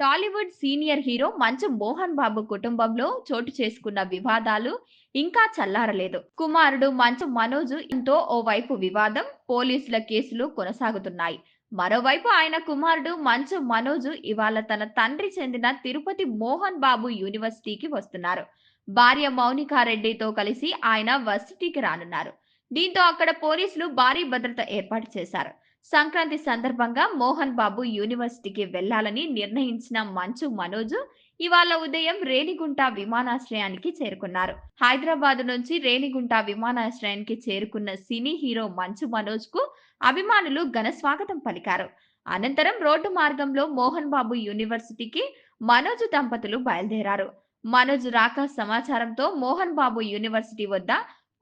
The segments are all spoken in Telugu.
టాలీవుడ్ సీనియర్ హీరో మంచు మోహన్ బాబు కుటుంబంలో చోటు చేసుకున్న వివాదాలు ఇంకా చల్లారలేదు. కుమారుడు మంచు మనోజు ఇంతో ఓవైపు వివాదం పోలీసుల కేసులు కొనసాగుతున్నాయి. మరోవైపు ఆయన కుమారుడు మంచు మనోజు ఇవాళ తన తండ్రి చెందిన తిరుపతి మోహన్ బాబు యూనివర్సిటీకి వస్తున్నారు. భార్య మౌనికారెడ్డితో కలిసి ఆయన వర్సిటీకి రానున్నారు. దీంతో అక్కడ పోలీసులు భారీ భద్రత ఏర్పాటు చేశారు. సంక్రాంతి సందర్భంగా మోహన్ బాబు యూనివర్సిటీకి వెళ్ళాలని నిర్ణయించిన మంచు మనోజ్ ఇవాళ ఉదయం రేణిగుంట విమానాశ్రయానికి చేరుకున్నారు. హైదరాబాద్ నుంచి రేణిగుంట విమానాశ్రయానికి చేరుకున్న సినీ హీరో మంచు మనోజ్కు అభిమానులు ఘన స్వాగతం పలికారు. అనంతరం రోడ్డు మార్గంలో మోహన్ బాబు యూనివర్సిటీకి మనోజ్ దంపతులు బయలుదేరారు. మనోజ్ రాక సమాచారంతో మోహన్ బాబు యూనివర్సిటీ వద్ద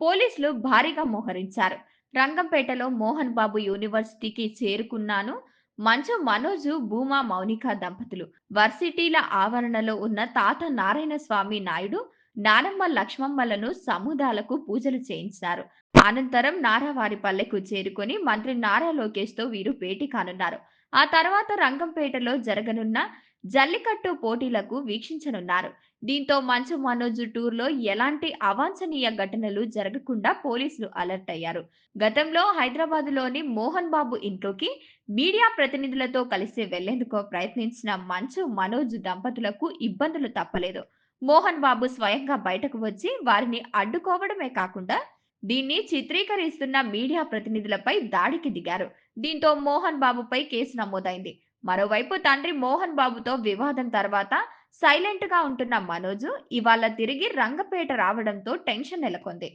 పోలీసులు భారీగా మోహరించారు. రంగంపేటలో మోహన్ బాబు యూనివర్సిటీకి చేరుకున్నాను. మంచు మనోజు భూమా మౌనిక దంపతులు. వర్సిటీల ఆవరణలో ఉన్న తాత నారాయణ స్వామి నాయుడు నానమ్మ లక్ష్మమ్మలను సముదాలకు పూజలు చేయించారు. అనంతరం నారావారిపల్లెకు చేరుకుని మంత్రి నారా లోకేష్తో వీరు భేటీ కానున్నారు. ఆ తర్వాత రంగంపేటలో జరగనున్న జల్లికట్టు పోటీలకు వీక్షించనున్నారు. దీంతో మంచు మనోజ్ టూర్లో ఎలాంటి అవాంఛనీయ ఘటనలు జరగకుండా పోలీసులు అలర్ట్ అయ్యారు. గతంలో హైదరాబాద్లోని మోహన్ బాబు ఇంట్లోకి మీడియా ప్రతినిధులతో కలిసి వెళ్ళేందుకు ప్రయత్నించిన మంచు మనోజ్ దంపతులకు ఇబ్బందులు తప్పలేదు. మోహన్ బాబు స్వయంగా బయటకు వచ్చి వారిని అడ్డుకోవడమే కాకుండా దీన్ని చిత్రీకరిస్తున్న మీడియా ప్రతినిధులపై దాడికి దిగారు. దీంతో మోహన్ బాబుపై కేసు నమోదైంది. మరోవైపు తండ్రి మోహన్ బాబుతో వివాదం తర్వాత సైలెంట్గా ఉంటున్న మనోజ్ ఇవాళ తిరిగి రంగపేట రావడంతో టెన్షన్ నెలకొంది.